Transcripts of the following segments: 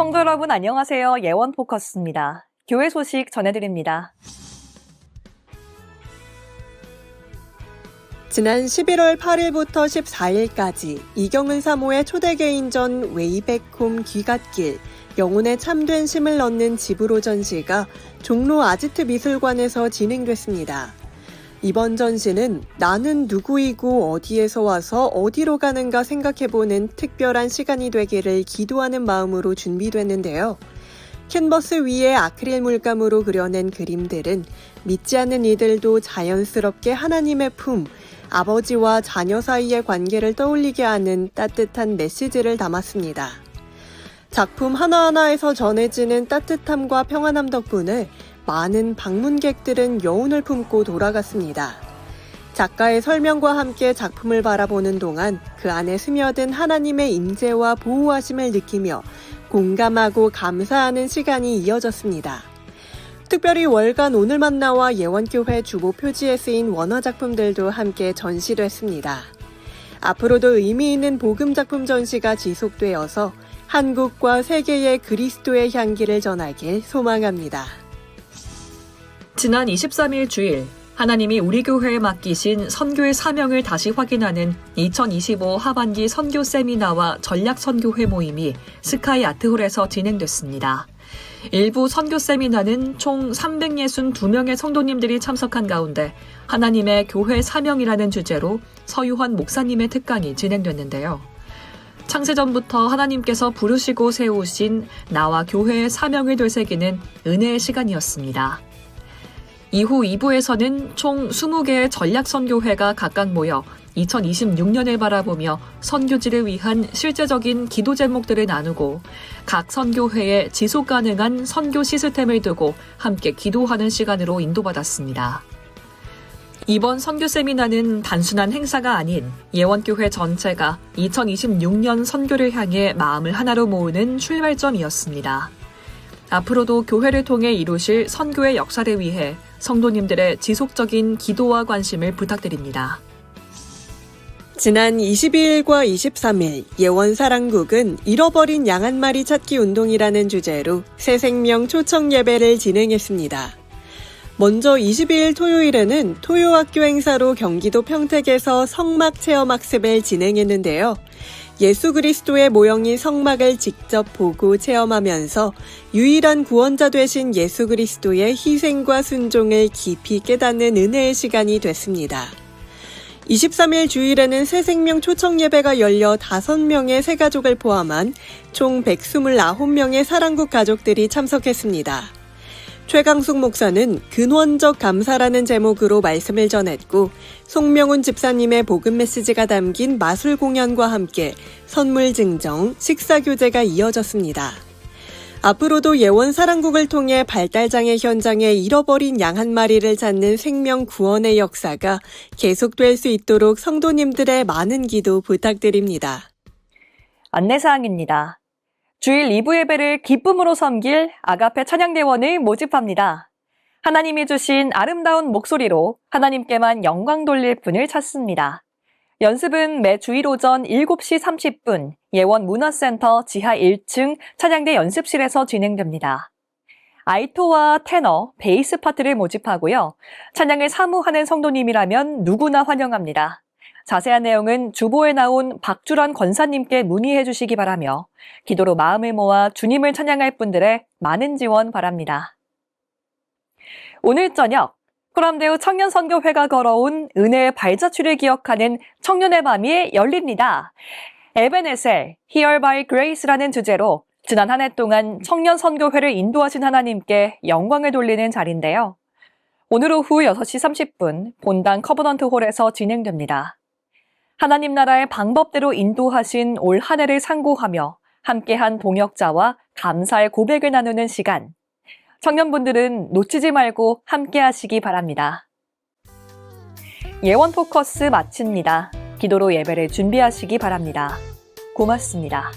성도 여러분 안녕하세요. 예원 포커스입니다. 교회 소식 전해드립니다. 지난 11월 8일부터 14일까지 이경은 사모의 초대 개인전 웨이백홈 귀갓길 영혼의 참된 심을 넣는 집으로 전시가 종로 아지트 미술관에서 진행됐습니다. 이번 전시는 나는 누구이고 어디에서 와서 어디로 가는가 생각해보는 특별한 시간이 되기를 기도하는 마음으로 준비됐는데요. 캔버스 위에 아크릴 물감으로 그려낸 그림들은 믿지 않는 이들도 자연스럽게 하나님의 품, 아버지와 자녀 사이의 관계를 떠올리게 하는 따뜻한 메시지를 담았습니다. 작품 하나하나에서 전해지는 따뜻함과 평안함 덕분에 많은 방문객들은 여운을 품고 돌아갔습니다. 작가의 설명과 함께 작품을 바라보는 동안 그 안에 스며든 하나님의 임재와 보호하심을 느끼며 공감하고 감사하는 시간이 이어졌습니다. 특별히 월간 오늘 만 나와 예원교회 주보 표지에 쓰인 원화 작품들도 함께 전시됐습니다. 앞으로도 의미 있는 복음 작품 전시가 지속되어서 한국과 세계의 그리스도의 향기를 전하길 소망합니다. 지난 23일 주일 하나님이 우리 교회에 맡기신 선교의 사명을 다시 확인하는 2025 하반기 선교 세미나와 전략 선교회 모임이 스카이 아트홀에서 진행됐습니다. 일부 선교 세미나는 총 362명의 성도님들이 참석한 가운데 하나님의 교회 사명이라는 주제로 서유환 목사님의 특강이 진행됐는데요. 창세전부터 하나님께서 부르시고 세우신 나와 교회의 사명을 되새기는 은혜의 시간이었습니다. 이후 2부에서는 총 20개의 전략 선교회가 각각 모여 2026년을 바라보며 선교지를 위한 실제적인 기도 제목들을 나누고 각 선교회의 지속 가능한 선교 시스템을 두고 함께 기도하는 시간으로 인도받았습니다. 이번 선교 세미나는 단순한 행사가 아닌 예원교회 전체가 2026년 선교를 향해 마음을 하나로 모으는 출발점이었습니다. 앞으로도 교회를 통해 이루실 선교의 역사를 위해 성도님들의 지속적인 기도와 관심을 부탁드립니다. 지난 22일과 23일 예원사랑국은 잃어버린 양 한 마리 찾기 운동이라는 주제로 새 생명 초청 예배를 진행했습니다. 먼저 22일 토요일에는 토요학교 행사로 경기도 평택에서 성막 체험학습을 진행했는데요. 예수 그리스도의 모형인 성막을 직접 보고 체험하면서 유일한 구원자 되신 예수 그리스도의 희생과 순종을 깊이 깨닫는 은혜의 시간이 됐습니다. 23일 주일에는 새생명 초청 예배가 열려 5명의 새 가족을 포함한 총 129명의 사랑국 가족들이 참석했습니다. 최강숙 목사는 근원적 감사라는 제목으로 말씀을 전했고 송명훈 집사님의 복음 메시지가 담긴 마술 공연과 함께 선물 증정, 식사 교제가 이어졌습니다. 앞으로도 예원 사랑국을 통해 발달장애 현장에 잃어버린 양 한 마리를 찾는 생명 구원의 역사가 계속될 수 있도록 성도님들의 많은 기도 부탁드립니다. 안내사항입니다. 주일 2부 예배를 기쁨으로 섬길 아가페 찬양대원을 모집합니다. 하나님이 주신 아름다운 목소리로 하나님께만 영광 돌릴 분을 찾습니다. 연습은 매 주일 오전 7시 30분 예원 문화센터 지하 1층 찬양대 연습실에서 진행됩니다. 아이토와 테너, 베이스 파트를 모집하고요. 찬양을 사무하는 성도님이라면 누구나 환영합니다. 자세한 내용은 주보에 나온 박주란 권사님께 문의해 주시기 바라며 기도로 마음을 모아 주님을 찬양할 분들의 많은 지원 바랍니다. 오늘 저녁 코람데우 청년선교회가 걸어온 은혜의 발자취를 기억하는 청년의 밤이 열립니다. 에베네셀, Here by Grace라는 주제로 지난 한 해 동안 청년 선교회를 인도하신 하나님께 영광을 돌리는 자리인데요. 오늘 오후 6시 30분 본당 커버넌트 홀에서 진행됩니다. 하나님 나라의 방법대로 인도하신 올 한 해를 상고하며 함께한 동역자와 감사의 고백을 나누는 시간. 청년분들은 놓치지 말고 함께 하시기 바랍니다. 예원 포커스 마칩니다. 기도로 예배를 준비하시기 바랍니다. 고맙습니다.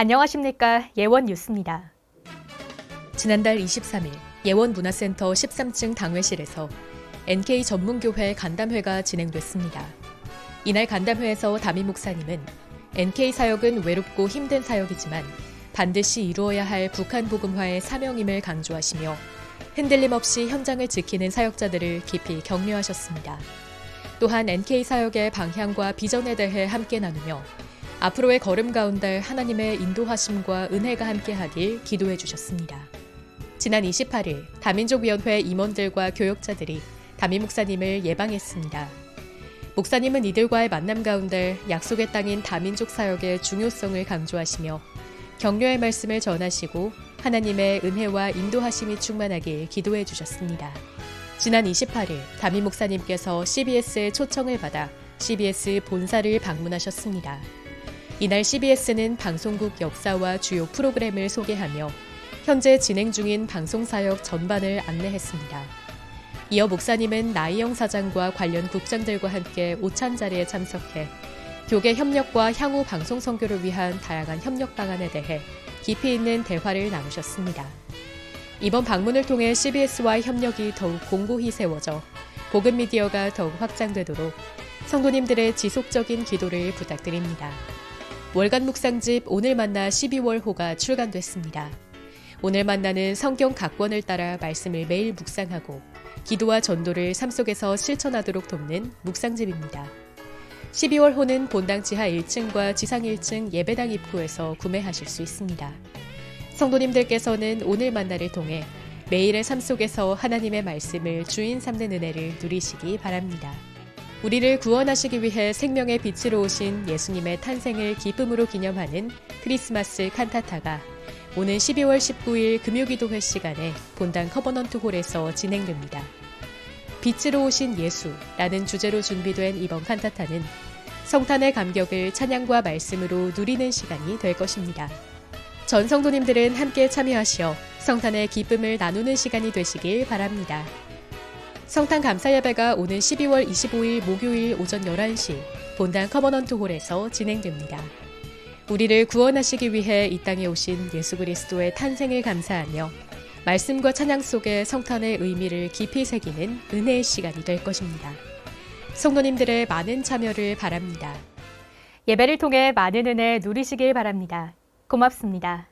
안녕하십니까. 예원 뉴스입니다. 지난달 23일 예원문화센터 13층 당회실에서 NK 전문교회 간담회가 진행됐습니다. 이날 간담회에서 담임 목사님은 NK 사역은 외롭고 힘든 사역이지만 반드시 이루어야 할 북한 복음화의 사명임을 강조하시며 흔들림 없이 현장을 지키는 사역자들을 깊이 격려하셨습니다. 또한 NK 사역의 방향과 비전에 대해 함께 나누며 앞으로의 걸음 가운데 하나님의 인도하심과 은혜가 함께하길 기도해 주셨습니다. 지난 28일 다민족위원회 임원들과 교역자들이 담임 목사님을 예방했습니다. 목사님은 이들과의 만남 가운데 약속의 땅인 다민족 사역의 중요성을 강조하시며 격려의 말씀을 전하시고 하나님의 은혜와 인도하심이 충만하길 기도해 주셨습니다. 지난 28일 담임 목사님께서 CBS의 초청을 받아 CBS 본사를 방문하셨습니다. 이날 CBS는 방송국 역사와 주요 프로그램을 소개하며 현재 진행 중인 방송 사역 전반을 안내했습니다. 이어 목사님은 나이영 사장과 관련 국장들과 함께 오찬 자리에 참석해 교계 협력과 향후 방송 선교를 위한 다양한 협력 방안에 대해 깊이 있는 대화를 나누셨습니다. 이번 방문을 통해 CBS와의 협력이 더욱 공고히 세워져 복음 미디어가 더욱 확장되도록 성도님들의 지속적인 기도를 부탁드립니다. 월간 묵상집 오늘 만나 12월호가 출간됐습니다. 오늘 만나는 성경 각권을 따라 말씀을 매일 묵상하고 기도와 전도를 삶 속에서 실천하도록 돕는 묵상집입니다. 12월호는 본당 지하 1층과 지상 1층 예배당 입구에서 구매하실 수 있습니다. 성도님들께서는 오늘 만나를 통해 매일의 삶 속에서 하나님의 말씀을 주인 삼는 은혜를 누리시기 바랍니다. 우리를 구원하시기 위해 생명의 빛으로 오신 예수님의 탄생을 기쁨으로 기념하는 크리스마스 칸타타가 오는 12월 19일 금요기도회 시간에 본당 커버넌트 홀에서 진행됩니다. 빛으로 오신 예수라는 주제로 준비된 이번 칸타타는 성탄의 감격을 찬양과 말씀으로 누리는 시간이 될 것입니다. 전 성도님들은 함께 참여하시어 성탄의 기쁨을 나누는 시간이 되시길 바랍니다. 성탄 감사 예배가 오는 12월 25일 목요일 오전 11시 본당 커버넌트 홀에서 진행됩니다. 우리를 구원하시기 위해 이 땅에 오신 예수 그리스도의 탄생을 감사하며 말씀과 찬양 속에 성탄의 의미를 깊이 새기는 은혜의 시간이 될 것입니다. 성도님들의 많은 참여를 바랍니다. 예배를 통해 많은 은혜 누리시길 바랍니다. 고맙습니다.